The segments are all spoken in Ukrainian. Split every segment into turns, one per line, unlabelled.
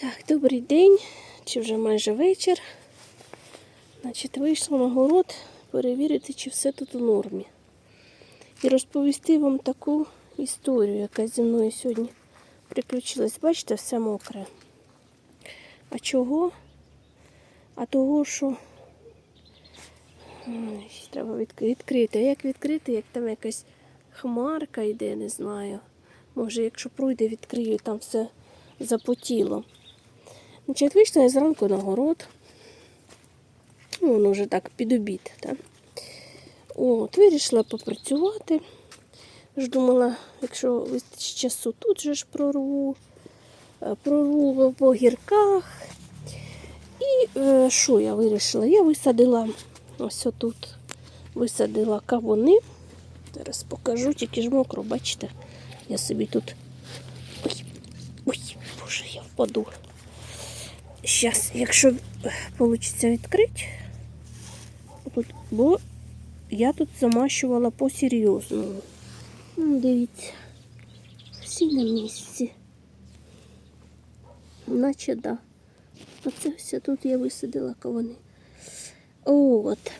Так, добрий день, чи вже майже вечір. Значить, вийшла на город перевірити, чи все тут у нормі. І розповісти вам таку історію, яка зі мною сьогодні приключилась. Бачите, все мокре. А чого? А того, що треба відкрити. А як відкрити, як там якась хмарка йде, не знаю. Може, якщо пройде, відкрию, там все запотіло. Значить, я зранку на город. Ну, воно вже так під обід. Так? От, вирішила попрацювати. Ж думала, якщо вистачить часу, тут же ж прорву, Е, прорву по гірках. І е, що я вирішила? Я висадила ось отут, висадила кавуни. Зараз покажу, тільки ж мокро, бачите? Я собі тут. Ой, ой, боже, я впаду. Зараз, якщо вийде відкрити, бо я тут замащувала по-серйозному. Ну, Дивіться, всі на місці. Наче да. Оце все тут я висадила кавуни. От.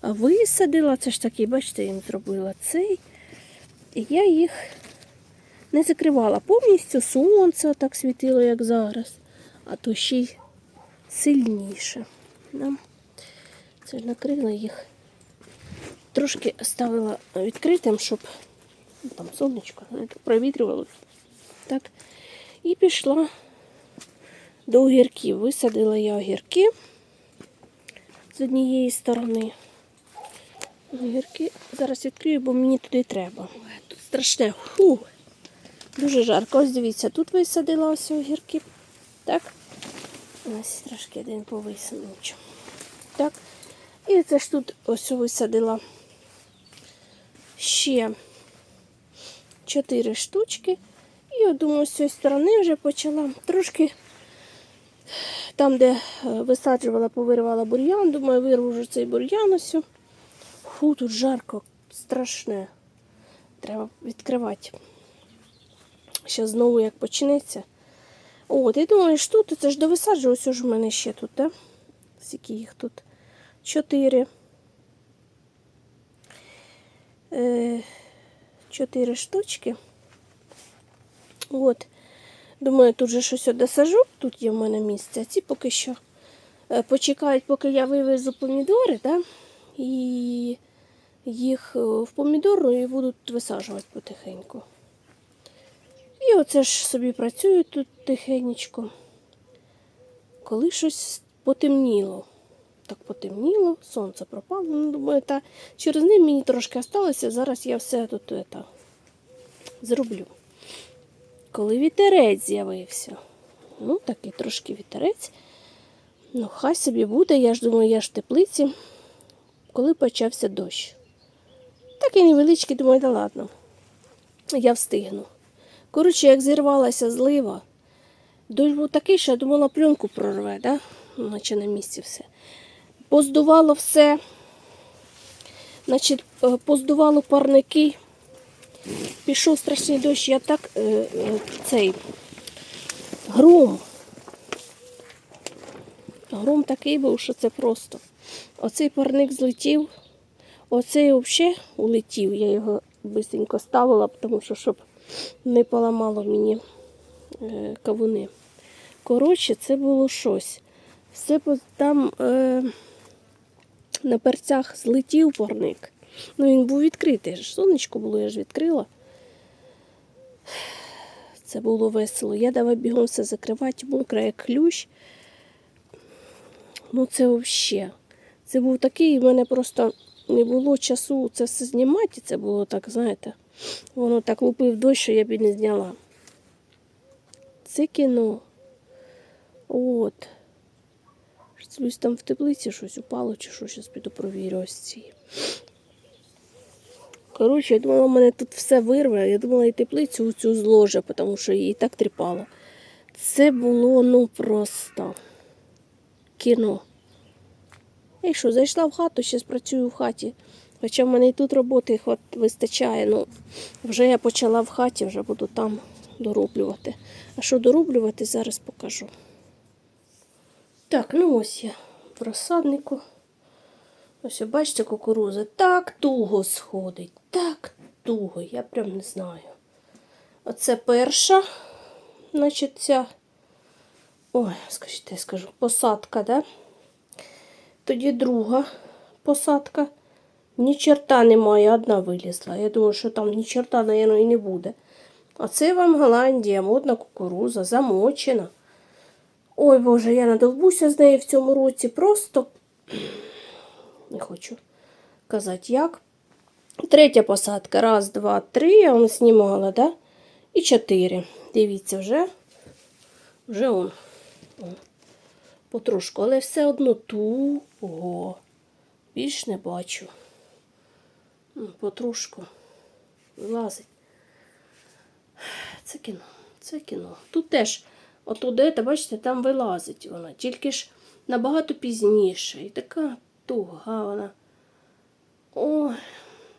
А висадила, це ж такий, бачите, їм зробила цей. І я їх не закривала повністю, сонце так світило, як зараз, а то ще й сильніше. Да? Це накрила їх. Трошки ставила відкритим, щоб ну, там сонечко провітрювалося. Так. І пішла до огірків. Висадила я огірки з однієї сторони. Огірки зараз відкрию, бо мені туди треба. Тут страшне. Фу. Дуже жарко. Ось дивіться, тут висадила ось огірки. Так. Ось трошки один повисунув. Так. І це ж тут ось висадила ще чотири штучки. І от думаю, з цієї сторони вже почала трошки там, де е, висаджувала, повиривала бур'ян, думаю, вирву вже цей бур'ян ось. Фу, тут жарко, страшне. Треба відкривати. Ще знову як почнеться. От, і думаю, що тут це ж довисаджую, ось в мене ще тут, да? Скільки їх тут? Чотири. Е, чотири штучки. От. Думаю, тут же щось досажу, тут є в мене місце. А ці поки що е, почекають, поки я вивезу помідори, да? і їх е, в помідорну і будуть висаджувати потихеньку. І оце ж собі працюю тут тихенечко. Коли щось потемніло. Так потемніло, сонце пропало. Ну, думаю, та через ним мені трошки осталося. Зараз я все тут это, зроблю. Коли вітерець з'явився. Ну, такий трошки вітерець. Ну, хай собі буде, я ж думаю, я ж в теплиці, коли почався дощ. Такий невеличкий, думаю, да ладно. Я встигну. Коротше, як зірвалася злива, дощ був такий, що я думала, пленку прорве, да? наче на місці все. Поздувало все, значить, е, поздувало парники. Пішов страшний дощ, я так е, е, цей гром. Гром такий був, що це просто. Оцей парник злетів, оцей взагалі улетів. Я його швидко ставила, тому що щоб не поламало мені е, кавуни. Коротше, це було щось. Все там е, на перцях злетів парник. Ну, він був відкритий. Сонечко було, я ж відкрила. Це було весело. Я давай бігом все закривати, мокра, як ключ. Ну, це взагалі. Це був такий, в мене просто не було часу це все знімати. Це було так, знаєте, воно так лупив дощ, що я б і не зняла. Це кіно. От. Щось там в теплиці щось упало, чи що, зараз піду провірю ось ці. Коротше, я думала, мене тут все вирве. Я думала і теплицю цю зложе, тому що її так тріпало. Це було ну просто кіно. І що, зайшла в хату, зараз працюю в хаті. Хоча в мене і тут роботи хват- вистачає. Ну, вже я почала в хаті, вже буду там дороблювати. А що дороблювати, зараз покажу. Так, ну ось я в розсаднику. Ось, бачите, кукуруза так туго сходить, так туго, я прям не знаю. Оце перша, значить, ця, ой, скажіть, я скажу, посадка, да? Тоді друга посадка. Ні черта немає, одна вилізла. Я думаю, що там ні черта, наверное, і не буде. А це вам Голландія, модна кукуруза, замочена. Ой Боже, я надовбуся з нею в цьому році. Просто не хочу казати як. Третя посадка. Раз, два, три. Я вам знімала, да? І чотири. Дивіться, вже. Вже он. Потрошку, але все одно туго. Більш не бачу. М, Потрошку вилазить. Це кіно, це кіно. Тут теж, отуди, та бачите, там вилазить вона, тільки ж набагато пізніше. І така туга вона. Ой,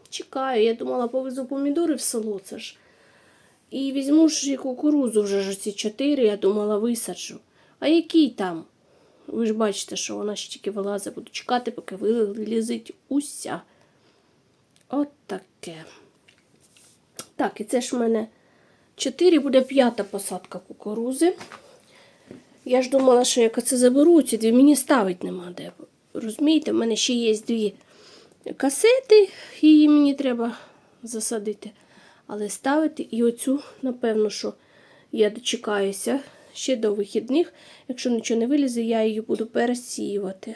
чекаю, я думала, повезу помідори в село, це ж. І візьму ж і кукурузу вже ж ці чотири, я думала, висаджу. А який там? Ви ж бачите, що вона ще тільки вилазить, буду чекати, поки вилізить уся. От таке. Так, і це ж в мене 4 буде п'ята посадка кукурузи. Я ж думала, що як це заберу, ці дві мені ставить нема де. Розумієте, в мене ще є дві касети, її мені треба засадити. Але ставити і оцю, напевно, що я дочекаюся ще до вихідних. Якщо нічого не вилізе, я її буду пересіювати.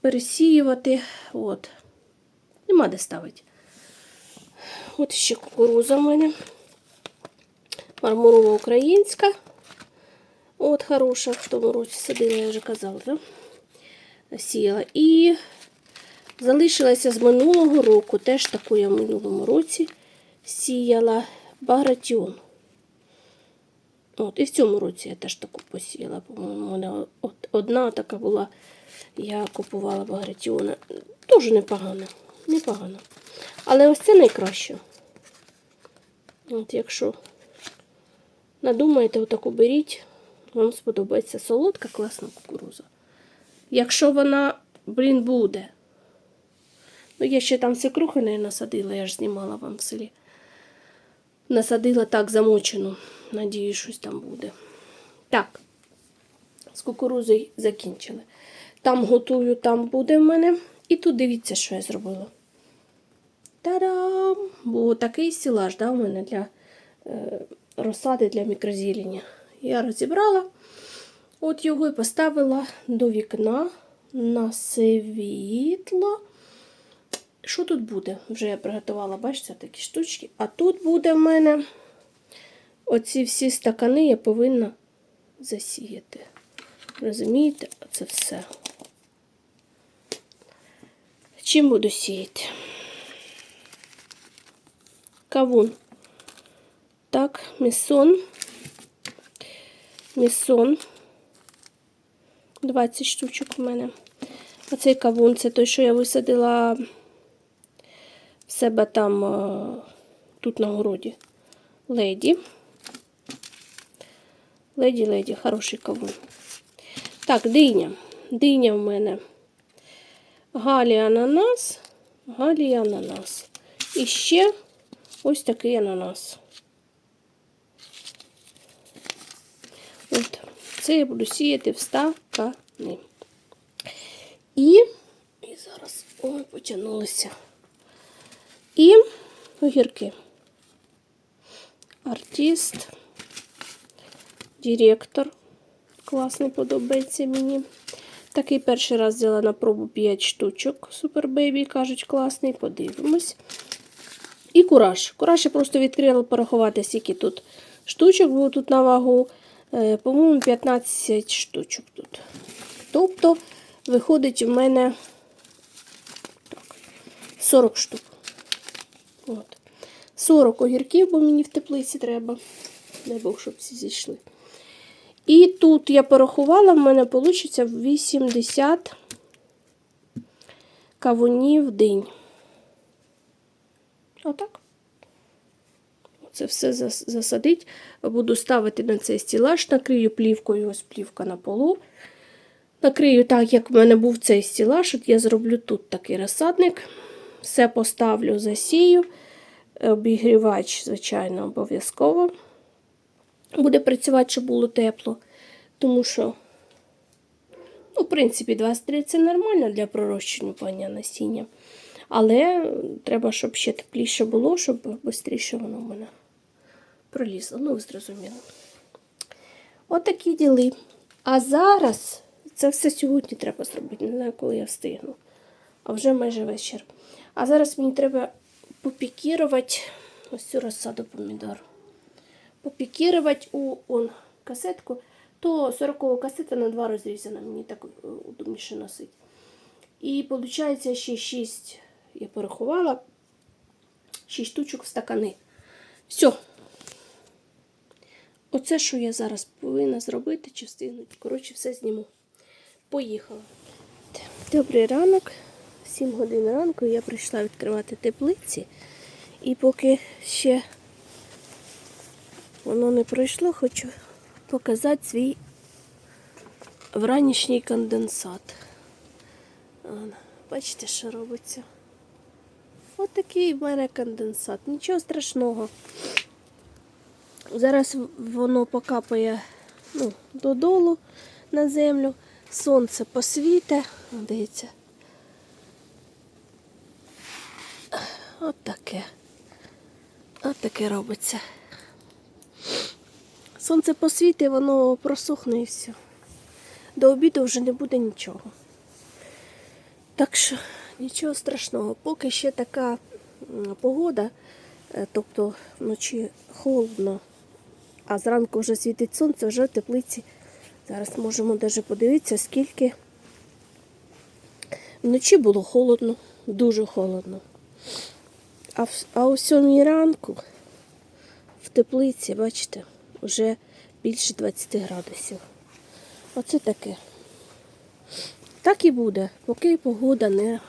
Пересіювати. От. Нема де ставити. От ще кукуруза в мене. Мармурова українська. От хороша, в тому році садила, я вже казала, да? сіяла. І залишилася з минулого року, теж таку я в минулому році сіяла багратіон. От, і в цьому році я теж таку посіяла. По-моєму, мене одна така була. Я купувала багратіона. Дуже непогано. Непогано. Але ось це найкраще. От якщо надумаєте, отаку беріть, вам сподобається солодка, класна кукуруза. Якщо вона, блін, буде. Ну, я ще там свекрухи не насадила, я ж знімала вам в селі. Насадила так замочену. Надію, щось там буде. Так, з кукурузою закінчили. Там готую, там буде в мене. І тут дивіться, що я зробила. Та-дам! Бо такий стілаж да, у мене для е, розсади для мікрозілення. Я розібрала от його і поставила до вікна на світло. Що тут буде? Вже я приготувала, бачите, такі штучки. А тут буде в мене оці всі стакани я повинна засіяти. Розумієте, це все. Чим буду сіяти? Кавун. Так, місон. Місон. 20 штучок у мене. Оцей кавун це той, що я висадила в себе там е, тут на городі. Леді. Леді, леді, хороший кавун. Так, диня. Диня в мене. Галі ананас. Галі ананас. І ще ось такий ананас. От. Це я буду сіяти в стакани. І, і зараз ой, потягнулося. І огірки. Артист, директор. Класний подобається мені. Такий перший раз взяла на пробу 5 штучок. Супер бейбі, кажуть, класний. Подивимось. І кураж. Кураж я просто відкрила порахувати, скільки тут штучок було тут на вагу. Е, По-моєму, 15 штучок тут. Тобто, виходить, у мене 40 штук. От. 40 огірків, бо мені в теплиці треба. Дай Бог, щоб всі зійшли. І тут я порахувала, в мене вийде 80 кавунів в день. Отак. це все зас- засадити. Буду ставити на цей стілаж, накрию плівкою, ось плівка на полу. Накрию так, як в мене був цей стілаж. От я зроблю тут такий розсадник. Все поставлю, засію. Обігрівач, звичайно, обов'язково. Буде працювати, щоб було тепло. Тому що, ну, в принципі, 23 це нормально для пророщення насіння. Але треба, щоб ще тепліше було, щоб швидше воно в мене пролізло. Ну, ви зрозуміли. Отакі діли. А зараз це все сьогодні треба зробити. Не знаю, коли я встигну. А вже майже вечір. А зараз мені треба попікірувати ось цю розсаду помідор. Попікірувати у он, касетку. То 40 касета на два розрізана, мені так е, удобніше носить. І виходить ще 6, я порахувала, 6 штучок в стакани. Все. Оце, що я зараз повинна зробити чи встигнути. Коротше, все зніму. Поїхала. Добрий ранок. 7 годин ранку я прийшла відкривати теплиці. І поки ще воно не пройшло, хочу показати свій вранішній конденсат. Бачите, що робиться? Ось такий в мене конденсат. Нічого страшного. Зараз воно покапає ну, додолу на землю, сонце посвіте. Дивіться. От таке. От таке робиться. Сонце посвіте, воно просохне і все. До обіду вже не буде нічого. Так що нічого страшного. Поки ще така погода, е, тобто вночі холодно, а зранку вже світить сонце, вже в теплиці. Зараз можемо навіть подивитися, скільки вночі було холодно, дуже холодно. А, в, а о сьомій ранку в теплиці, бачите, вже більше 20 градусів. Оце таке. Так і буде, поки погода не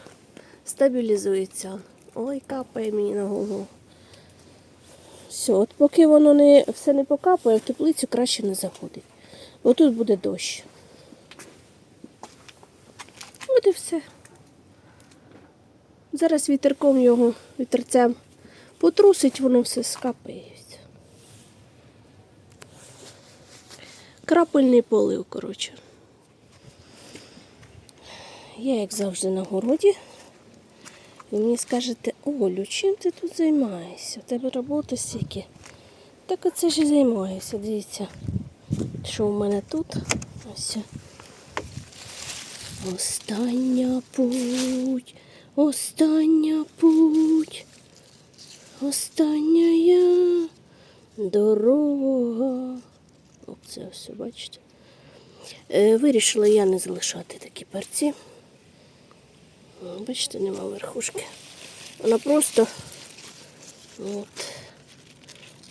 стабілізується. Ой, капає мені на голову. Все, от поки воно не, все не покапає, в теплицю краще не заходить. Бо тут буде дощ. От і все. Зараз вітерком його вітерцем потрусить, воно все скапає. Крапельний полив, коротше. Я, як завжди, на городі. Ви мені скажете, Олю, чим ти тут займаєшся? У тебе робота стільки. Так оце ж і займаюся. Дивіться, що в мене тут. Ось. Остання путь, остання путь, остання дорога. Оце все, бачите. Е, вирішила я не залишати такі перці. Бачите, нема верхушки. Вона просто от,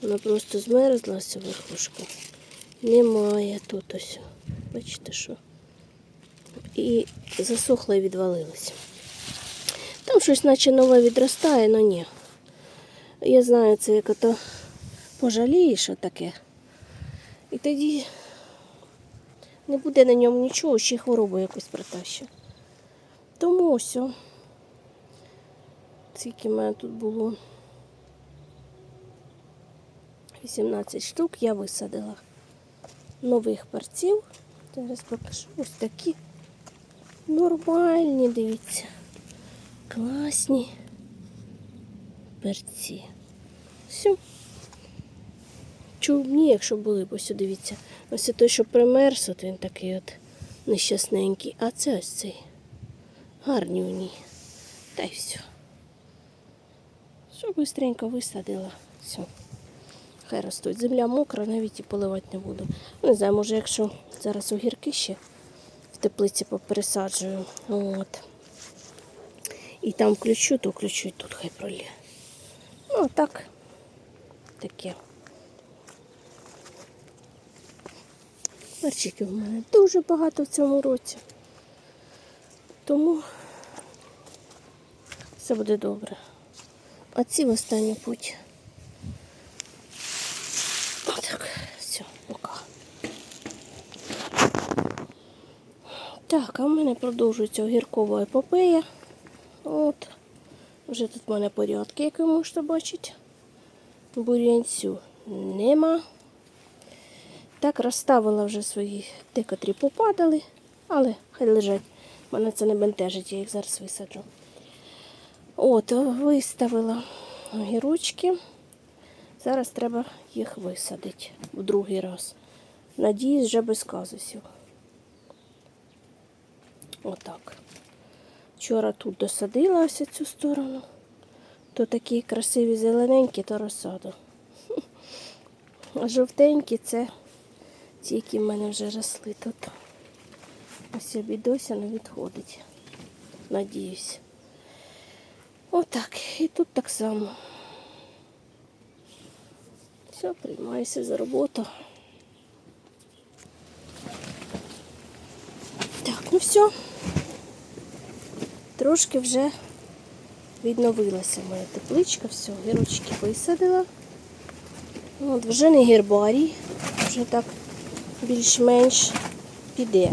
вона просто змерзлася верхушка. Немає тут ось. Бачите, що? І засохла і відвалилася. Там щось наче нове відростає, але ні. Я знаю, це як ото пожалієш таке. І тоді не буде на ньому нічого, ще й хворобу якусь притащить. Тому ось. Скільки в мене тут було 18 штук я висадила нових парців. Зараз покажу ось такі нормальні, дивіться. Класні перці. Все. Чубні, якщо були, б ось дивіться. Ось той, що примерз, от він такий от нещасненький. А це ось цей. Гарні у ній. Та й все. Що швидко висадила. Все. Хай ростуть. Земля мокра, навіть і поливати не буду. Не знаю, може, якщо зараз огірки ще в теплиці попересаджую. От. І там включу, то включу і тут хай пролє. Ну, так. Таке. Перчиків у мене дуже багато в цьому році. Тому все буде добре. А ці в останній путь. Так, все, пока. Так, а в мене продовжується огіркова епопея. От. Вже тут в мене порядки, як ви можете бачити. Бурянцю нема. Так, розставила вже свої декотрі попадали, але хай лежать. Мене це не бентежить, я їх зараз висаджу. От, виставила огірочки. Зараз треба їх висадити в другий раз. Надіюсь, вже без казусів. Отак. Вчора тут досадила ось цю сторону. То такі красиві зелененькі, то розсаду. Жовтенькі це ті, які в мене вже росли тут. Ось обідося не відходить. Надіюсь. Отак. І тут так само. Все, приймаюся за роботу. Так, ну все. Трошки вже відновилася моя тепличка, все, гірочки висадила. От, вже не гербарій, вже так більш-менш піде.